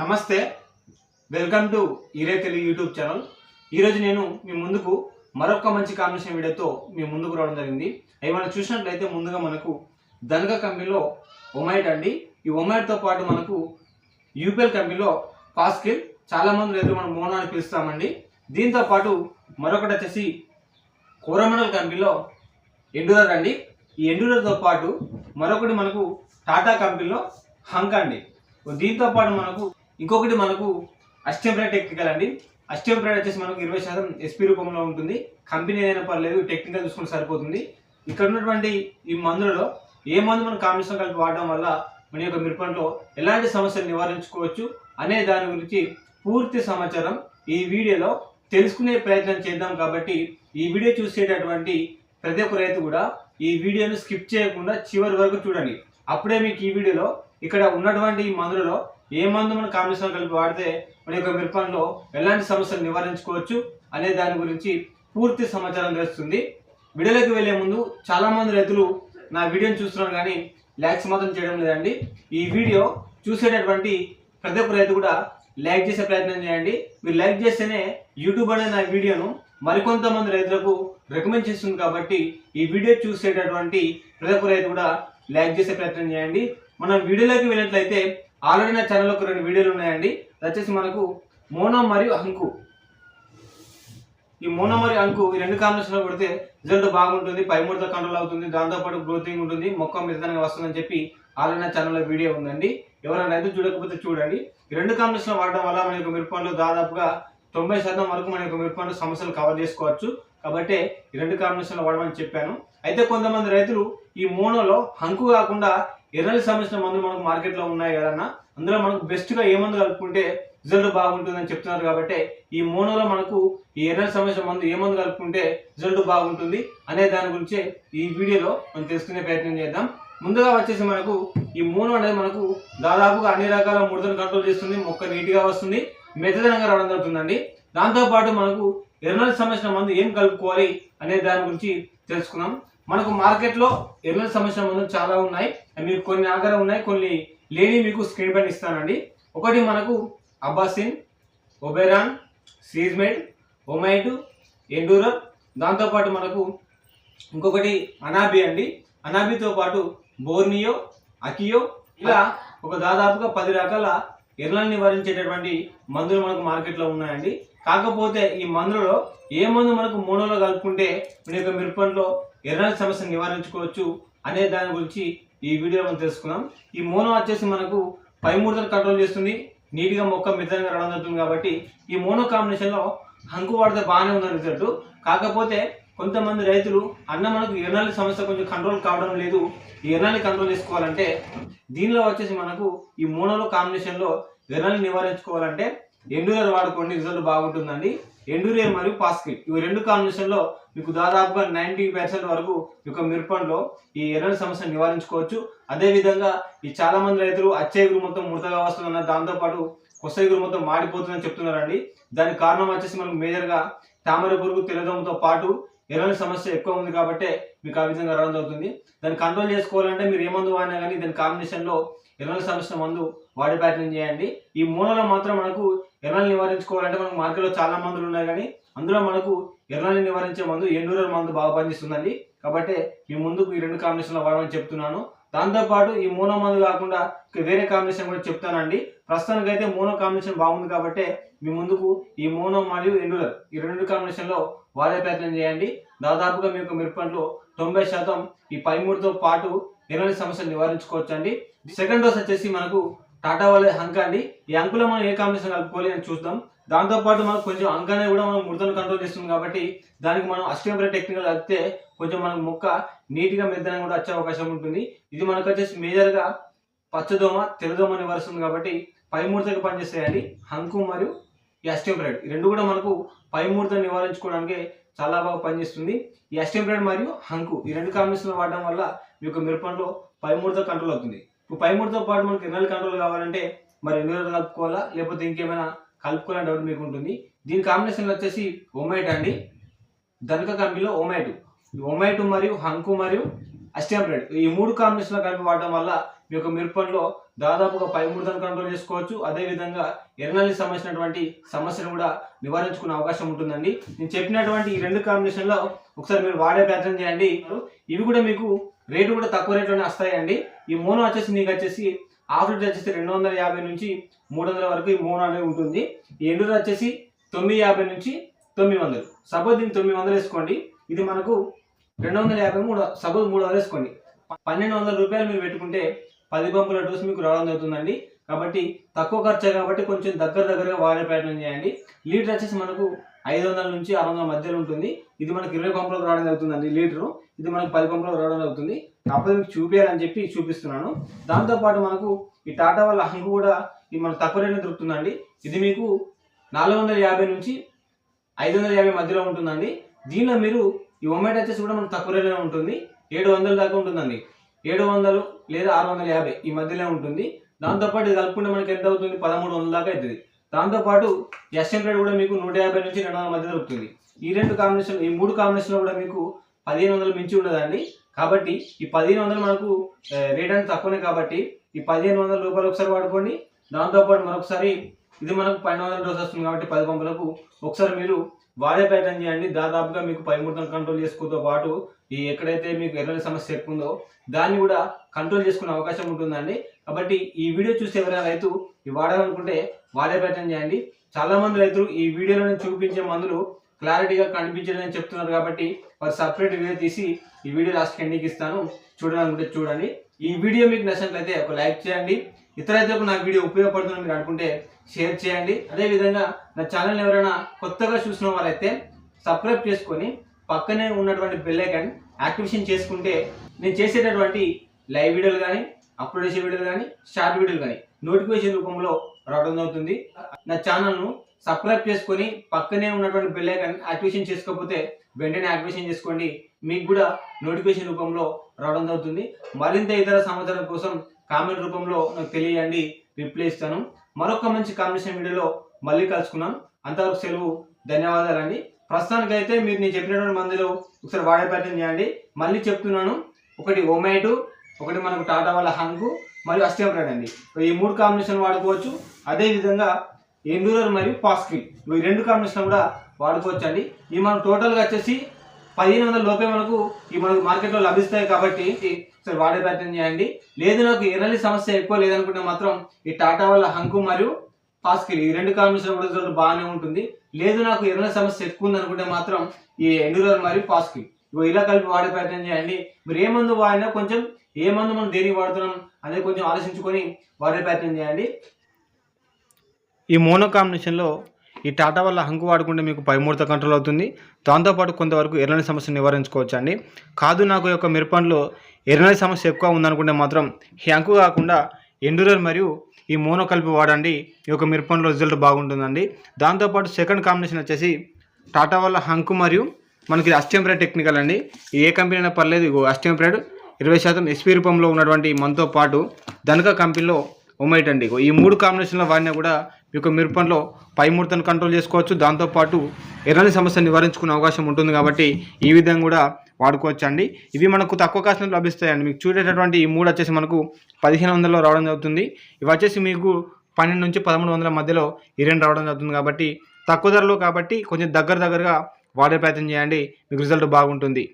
నమస్తే. Welcome to ఈరే Telugu YouTube channel. ఈరోజు నేను మీ ముందుకు మరొక మంచి కాంబినేషన్ వీడియోతో మీ ముందుకు రావడం జరిగింది. అవి మనం చూసినట్లయితే ముందుగా మనకు ధనుక కంపెనీలో ఒమైట్ అండి. ఈ ఒమైట్తో పాటు మనకు యూపీఎల్ కంపెనీలో పాస్కిల్ చాలా మంది రైతులు మనం మోనా అని పిలుస్తామండి. దీంతో పాటు మరొకటి వచ్చేసి కోరమండల్ కంపెనీలో ఎండూరర్ అండి. ఈ ఎండూరర్తో పాటు మరొకటి మనకు టాటా కంపెనీలో హంక్ అండి. దీంతో పాటు మనకు ఇంకొకటి మనకు అస్టెంప్రైడ్ టెక్నికల్ అండి అస్టెంప్రైడ్ వచ్చేసి మనకు ఇరవై శాతం ఎస్పీ రూపంలో ఉంటుంది. కంపెనీ ఏదైనా పర్లేదు టెక్నికల్ చూసుకుంటే సరిపోతుంది. ఇక్కడ ఉన్నటువంటి ఈ మందులలో ఏ మందు మనం కాంబినేషన్ కలిపి వాడడం వల్ల మన యొక్క మిరపంలో ఎలాంటి సమస్యలు నివారించుకోవచ్చు అనే దాని గురించి పూర్తి సమాచారం ఈ వీడియోలో తెలుసుకునే ప్రయత్నం చేద్దాం కాబట్టి ఈ వీడియో చూసేటటువంటి ప్రతి ఒక్క రైతు కూడా ఈ వీడియోను స్కిప్ చేయకుండా చివరి వరకు చూడండి. అప్పుడే మీకు ఈ వీడియోలో ఇక్కడ ఉన్నటువంటి ఈ మందులలో ఏ మందు మనం కాంబినేషన్ కలిపి వాడితే మన యొక్క మిరపంలో ఎలాంటి సమస్యలు నివారించుకోవచ్చు అనే దాని గురించి పూర్తి సమాచారం తెలుస్తుంది. వీడియోలోకి వెళ్ళే ముందు చాలామంది రైతులు నా వీడియోని చూస్తున్నారు కానీ లైక్స్ మాత్రం చేయడం లేదండి. ఈ వీడియో చూసేటటువంటి ప్రతి ఒక్క రైతు కూడా లైక్ చేసే ప్రయత్నం చేయండి. మీరు లైక్ చేస్తేనే యూట్యూబ్ అనే నా వీడియోను మరికొంతమంది రైతులకు రికమెండ్ చేస్తుంది కాబట్టి ఈ వీడియో చూసేటటువంటి ప్రతి ఒక్క రైతు కూడా లైక్ చేసే ప్రయత్నం చేయండి. మనం వీడియోలోకి వెళ్ళినట్లయితే ఆల్రెడీ నా ఛానల్లో ఒక రెండు వీడియోలు ఉన్నాయండి. వచ్చేసి మనకు మోనో మరియు అంకు. ఈ మోనో మరియు అంకు ఈ రెండు కాంబినేషన్లో కొడితే రిజల్ట్ బాగుంటుంది. పై కంట్రోల్ అవుతుంది. దాంతోపాటు గ్రోతింగ్ ఉంటుంది? మొక్క మితంగా వస్తుందని చెప్పి ఆల్రెడీ నా ఛానల్లో వీడియో ఉందండి. ఎవరైనా రైతు చూడకపోతే చూడండి. ఈ రెండు కాంబినేషన్ వాడడం వల్ల మన యొక్క మిరపండ్లు దాదాపుగా తొంభై శాతం వరకు మన యొక్క మిరపండ్లు సమస్యలు కవర్ చేసుకోవచ్చు. కాబట్టి ఈ రెండు కాంబినేషన్లో వాడమని చెప్పాను. అయితే కొంతమంది రైతులు ఈ మోనోలో హంకు కాకుండా ఎర్రని సంబంధించిన మందులు మనకు మార్కెట్లో ఉన్నాయి కదన్నా అందులో మనకు బెస్ట్గా ఏ మందు కలుపుకుంటే రిజల్ట్ బాగుంటుందని చెప్తున్నారు కాబట్టి ఈ మోనోలో మనకు ఈ ఎర్రని సంబంధించిన మందు ఏ మందు కలుపుకుంటే రిజల్ట్ బాగుంటుంది అనే దాని గురించి ఈ వీడియోలో మనం తెలుసుకునే ప్రయత్నం చేద్దాం. ముందుగా వచ్చేసి మనకు ఈ మోనో అనేది మనకు దాదాపుగా అన్ని రకాల ముడతను కంట్రోల్ చేస్తుంది మొక్క నీట్గా వస్తుంది మెత్తదనంగా రావడం జరుగుతుందండి. దాంతోపాటు మనకు ఎర్రల్ సంబంధించిన మందు ఏం కలుపుకోవాలి అనే దాని గురించి తెలుసుకుందాం మనకు మార్కెట్లో ఎరువుల సమస్య మందులు చాలా ఉన్నాయి. అవి మీకు కొన్ని ఆగర ఉన్నాయి కొన్ని లేని మీకు స్క్రీన్ పైన ఇస్తానండి. ఒకటి మనకు అబ్బాసిన్ ఒబెరాన్ సీజ్మెడ్ ఒమైట్ ఎండూరర్ దాంతోపాటు మనకు ఇంకొకటి అనాబి అండి. అనాబితో పాటు బోర్నియో అకియో. ఇలా ఒక దాదాపుగా పది రకాల ఎర్రలను నివారించేటటువంటి మందులు మనకు మార్కెట్లో ఉన్నాయండి. కాకపోతే ఈ మందులలో ఏ మందు మనకు మోనోలో కలుపుకుంటే మీ యొక్క మిరపంలో ఎర్రల సమస్యను నివారించుకోవచ్చు అనే దాని గురించి ఈ వీడియో మనం తెలుసుకుందాం. ఈ మోనో వచ్చేసి మనకు పై ముడతలు కంట్రోల్ చేస్తుంది. నీట్గా మొక్క మితంగా రావడం జరుగుతుంది కాబట్టి ఈ మోనో కాంబినేషన్లో హంకు వాడితే బాగానే ఉందని రిజల్ట్ కాకపోతే కొంతమంది రైతులు అన్న మనకు ఎర్నాలి సమస్య కొంచెం కంట్రోల్ కావడం లేదు. ఈ ఎర్నాలి కంట్రోల్ చేసుకోవాలంటే దీనిలో వచ్చేసి మనకు ఈ మోనోలో కాంబినేషన్లో ఎర్నాలి నివారించుకోవాలంటే ఎండూరియర్ వాడుకోండి రిజల్ట్ బాగుంటుందండి. ఎండూరియర్ మరియు పాస్కిట్ ఇవి రెండు కాంబినేషన్లో మీకు దాదాపుగా నైంటీ పర్సెంట్ వరకు యొక్క మిరపంలో ఈ ఎర్రని సమస్యను నివారించుకోవచ్చు. అదేవిధంగా ఈ చాలామంది రైతులు రైతులు అచ్చేగురు మొత్తం ముడతగా వస్తుందన్న దాంతోపాటు కొసైగురు మొత్తం మాడిపోతుందని చెప్తున్నారండి. దానికి కారణం వచ్చేసి మనకు మేజర్గా తామర పురుగు తెల్లదోమతో పాటు ఎర్రని సమస్య ఎక్కువ ఉంది కాబట్టి మీకు ఆ విధంగా రావడం జరుగుతుంది. దాన్ని కంట్రోల్ చేసుకోవాలంటే మీరు ఏ మందు వాడినా కానీ దాని కాంబినేషన్లో ఎర్రని సమస్య మందు వాడి ప్యాటర్న్ చేయండి. ఈ మూలలో మాత్రం మనకు ఎర్రని నివారించుకోవాలంటే మనకు మార్కెట్లో చాలా మందులు ఉన్నాయి కానీ అందులో మనకు ఎర్రని నివారించే మందు ఎండూరల్ మందు బాగా పనిచేస్తుందండి. కాబట్టి మీ ముందుకు ఈ రెండు కాంబినేషన్లో వాడమని చెప్తున్నాను. దాంతోపాటు ఈ మోనో మందు కాకుండా వేరే కాంబినేషన్ కూడా చెప్తానండి. ప్రస్తుతానికి అయితే మోనో కాంబినేషన్ బాగుంది కాబట్టి మీ ముందుకు ఈ మోనో మరియు ఎండూరల్ ఈ రెండు కాంబినేషన్లో వాడే ప్రయత్నం చేయండి. దాదాపుగా మీ యొక్క మిరపంట్లో తొంభై శాతం ఈ పైమూడుతో పాటు ఎర్రని సమస్యలు నివారించుకోవచ్చు అండి సెకండ్ డోస్ వచ్చేసి మనకు టాటా వాళ్ళ హంక అండి. ఈ అంకులో మనం ఏ కాంబినేషన్ కలుపుకోవాలి అని చూద్దాం దాంతోపాటు మనకు కొంచెం అంకానే కూడా మనం ముడతను కంట్రోల్ చేస్తుంది కాబట్టి దానికి మనం అస్టెంపరీ టెక్నికల్ అయితే కొంచెం మనకు మొక్క నీట్గా మెద్దనం కూడా వచ్చే అవకాశం ఉంటుంది. ఇది మనకు వచ్చేసి మేజర్గా పచ్చదోమ తెల్లదోమ నివారిస్తుంది కాబట్టి పై ముడతకి పనిచేస్తాయండి. హంకు మరియు ఈ అస్టెంపరేట్ ఈ రెండు కూడా మనకు పై ముడతను నివారించుకోవడానికి చాలా బాగా పనిచేస్తుంది. ఈ అస్టెంపరేట్ మరియు హంకు ఈ రెండు కాంబినేషన్లు వాడడం వల్ల మీ యొక్క మిరపంలో పై ముడత కంట్రోల్ అవుతుంది. ఇప్పుడు పై మూడుతో పాటు మనకి ఎన్నెల కంట్రోల్ కావాలంటే మరి ఎన్ని రోజులు కలుపుకోవాలా? లేకపోతే ఇంకేమైనా కలుపుకోవాలని డౌట్ మీకు ఉంటుంది? దీని కాంబినేషన్ వచ్చేసి ఒమైట్ అండి. ధనిక కంపెనీలో ఒమైటు. ఈ మరియు హంకు మరియు అస్టెంపరేట్ ఈ మూడు కాంబినేషన్లో కలిపి వాడడం వల్ల మీ యొక్క మిరపంలో దాదాపుగా పై ముడతను కంట్రోల్ చేసుకోవచ్చు. అదేవిధంగా ఎర్రనల్లి సంబంధించినటువంటి సమస్యను కూడా నివారించుకునే అవకాశం ఉంటుందండి. నేను చెప్పినటువంటి ఈ రెండు కాంబినేషన్లో ఒకసారి మీరు వాడే ప్రయత్నం చేయండి. ఇవి కూడా మీకు రేటు కూడా తక్కువ రేట్లోనే వస్తాయండి. ఈ మోనో వచ్చేసి మీకు వచ్చేసి హాఫ్ లీటర్ వచ్చేసి రెండు వందల యాభై నుంచి మూడు వందల వరకు ఈ మోనో అనేది ఉంటుంది. ఈ ఎండు వచ్చేసి తొమ్మిది యాభై నుంచి తొమ్మిది వందలు. సపోజ్ దీన్ని తొమ్మిది వందలు వేసుకోండి. ఇది మనకు రెండు వందల యాభై మూడు సపోజ్ మూడు వందలు వేసుకోండి. పన్నెండు వందల రూపాయలు మీరు పెట్టుకుంటే పది పంపుల డోస్ మీకు రావడం జరుగుతుందండి. కాబట్టి తక్కువ ఖర్చు కాబట్టి కొంచెం దగ్గర దగ్గరగా వాడే ప్రయత్నం చేయండి. లీటర్ వచ్చేసి మనకు ఐదు వందల నుంచి ఆరు వందల మధ్యలో ఉంటుంది. ఇది మనకి ఇరవై పంపులకు రావడం జరుగుతుందండి లీటరు ఇది మనకు పది పంపులకు రావడం జరుగుతుంది. కాకపోతే మీకు చూపించాలని చెప్పి చూపిస్తున్నాను. దాంతోపాటు మనకు ఈ టాటా వాళ్ళ హంగు కూడా ఇది మనకు తక్కువ రేట్లో దొరుకుతుందండి. ఇది మీకు నాలుగు వందల యాభై నుంచి ఐదు వందల యాభై మధ్యలో ఉంటుందండి. దీనిలో మీరు ఈ ఒమేటో వచ్చేసి కూడా మనకు తక్కువ రేట్లో ఉంటుంది. ఏడు వందల దాకా ఉంటుందండి. ఏడు వందలు లేదా ఆరు వందల యాభై ఈ మధ్యలో ఉంటుంది. దాంతోపాటు ఇది కలుపుకుంటే మనకి ఎంత అవుతుంది? పదమూడు వందల దాకా అవుతుంది. దాంతోపాటు ఎస్ఎన్ రేట్ కూడా మీకు నూట యాభై నుంచి రెండు వందల మధ్య దొరుకుతుంది. ఈ రెండు కాంబినేషన్ ఈ మూడు కాంబినేషన్లో కూడా మీకు పదిహేను వందలు మించి ఉండదండి. కాబట్టి ఈ పదిహేను వందలు మనకు రేట్ అనేది తక్కువనే కాబట్టి ఈ పదిహేను వందల రూపాయలు ఒకసారి వాడుకోండి. దాంతోపాటు మరొకసారి ఇది మనకు పన్నెండు వందల డోస్ వస్తుంది కాబట్టి పది పంపులకు ఒకసారి మీరు వాడే ప్రయత్నం చేయండి. దాదాపుగా మీకు పై కంట్రోల్ చేసుకోతో పాటు ఈ ఎక్కడైతే మీకు ఎర్రని సమస్య ఎక్కువ ఉందో దాన్ని కూడా కంట్రోల్ చేసుకునే అవకాశం ఉంటుందండి. కాబట్టి ఈ వీడియో చూసి ఎవరైనా రైతు ఈ వాడాలనుకుంటే వాడే ప్రయత్నం చేయండి. చాలామంది రైతులు ఈ వీడియోలో చూపించే మందులు క్లారిటీగా కనిపించలేదని చెప్తున్నారు కాబట్టి వారు సపరేట్ వీడియో తీసి ఈ వీడియో లాస్ట్కి ఎండింగ్కి ఇస్తాను. చూడాలనుకుంటే చూడండి. ఈ వీడియో మీకు నచ్చినట్లయితే ఒక లైక్ చేయండి. ఇతర రైతులకు నా వీడియో ఉపయోగపడుతుందని మీరు అనుకుంటే షేర్ చేయండి. అదేవిధంగా నా ఛానల్ ఎవరైనా కొత్తగా చూసిన వారైతే సబ్స్క్రైబ్ చేసుకొని పక్కనే ఉన్నటువంటి బెల్ యాక్టివేషన్ చేసుకుంటే నేను చేసేటటువంటి లైవ్ వీడియోలు కానీ అప్లోడ్ చేసే వీడియోలు కానీ షార్ట్ వీడియోలు కానీ నోటిఫికేషన్ రూపంలో రావడం జరుగుతుంది. నా ఛానల్ను సబ్స్క్రైబ్ చేసుకొని పక్కనే ఉన్నటువంటి బెల్ యాక్టివేషన్ చేసుకోకపోతే వెంటనే యాక్టివేషన్ చేసుకోండి. మీకు కూడా నోటిఫికేషన్ రూపంలో రావడం జరుగుతుంది. మరింత ఇతర సమాచారం కోసం కామెంట్ రూపంలో నాకు తెలియండి రిప్లై ఇస్తాను. మరొక మంచి కాంబినేషన్ వీడియోలో మళ్ళీ కలుసుకున్నాం అంతవరకు సెలవు ధన్యవాదాలండి. ప్రస్తుతానికైతే మీరు నేను చెప్పినటువంటి మందులు ఒకసారి వాడే ప్రయత్నం చేయండి. మళ్ళీ చెప్తున్నాను ఒకటి ఒమైటు ఒకటి మనకు టాటా వాళ్ళ హంగు మరియు అస్టియంప్రైడ్ అండి. ఈ మూడు కాంబినేషన్ వాడుకోవచ్చు. అదేవిధంగా ఎండూరర్ మరియు పాస్క్రీన్ ఈ రెండు కాంబినేషన్ కూడా వాడుకోవచ్చు అండి ఈ మనం టోటల్గా వచ్చేసి పదిహేను వందల లోపే మనకు ఈ మనకు మార్కెట్లో లభిస్తాయి కాబట్టి సరే వాడే ప్రయత్నం చేయండి. లేదు నాకు ఎర్రలి సమస్య ఎక్కువ లేదనుకుంటే మాత్రం ఈ టాటా వల్ల హంకు మరియు పాస్కిల్ ఈ రెండు కాంబినేషన్ కూడా బాగానే ఉంటుంది. లేదు నాకు ఎర్రలి సమస్య ఎక్కువ ఉంది అనుకుంటే మాత్రం ఈ ఎండూరర్ మరియు పాస్కిల్. ఇగో ఇలా కలిపి వాడే ప్రయత్నం చేయండి. మీరు ఏ మందు వాడినా కొంచెం ఏ మందు మనం దేనికి వాడుతున్నాం అనేది కొంచెం ఆలోచించుకొని వాడే ప్రయత్నం చేయండి. ఈ మోనో కాంబినేషన్లో ఈ టాటా వల్ల హంగు వాడుకుంటే మీకు పైముడత కంట్రోల్ అవుతుంది. దాంతోపాటు కొంతవరకు ఎర్రని సమస్యను నివారించుకోవచ్చు అండి కాదు నాకు యొక్క మిరపంలో ఎర్రని సమస్య ఎక్కువ ఉందనుకుంటే మాత్రం ఈ హంకు కాకుండా ఎండూరర్ మరియు ఈ మోనో కలిపి వాడండి. ఈ యొక్క మిరపంలో రిజల్ట్ బాగుంటుందండి. దాంతోపాటు సెకండ్ కాంబినేషన్ వచ్చేసి టాటా వల్ల హంకు మరియు మనకి అస్టెంప్రైడ్ టెక్నికల్ అండి. ఏ కంపెనీ అయినా పర్లేదు ఇగో అస్టెంప్రైడ్ ఇరవై శాతం ఎస్పీ రూపంలో ఉన్నటువంటి మనతో పాటు ధనక కంపెనీలో ఒమైట్ అండి. ఈ మూడు కాంబినేషన్లో వాడినా కూడా యొక్క మిరపంలో పై ముడతను కంట్రోల్ చేసుకోవచ్చు దాంతోపాటు ఎర్రని సమస్య నివారించుకునే అవకాశం ఉంటుంది కాబట్టి ఈ విధంగా కూడా వాడుకోవచ్చు అండి ఇవి మనకు తక్కువ కాస్ట్లో లభిస్తాయండి. మీకు చూడేటటువంటి ఈ మూడు వచ్చేసి మనకు పదిహేను వందలలో రావడం జరుగుతుంది. ఇవి వచ్చేసి మీకు పన్నెండు నుంచి పదమూడు వందల మధ్యలో ఈ రెండు రావడం జరుగుతుంది కాబట్టి తక్కువ ధరలో కాబట్టి కొంచెం దగ్గర దగ్గరగా వాడే ప్రయత్నం చేయండి. మీకు రిజల్ట్ బాగుంటుంది.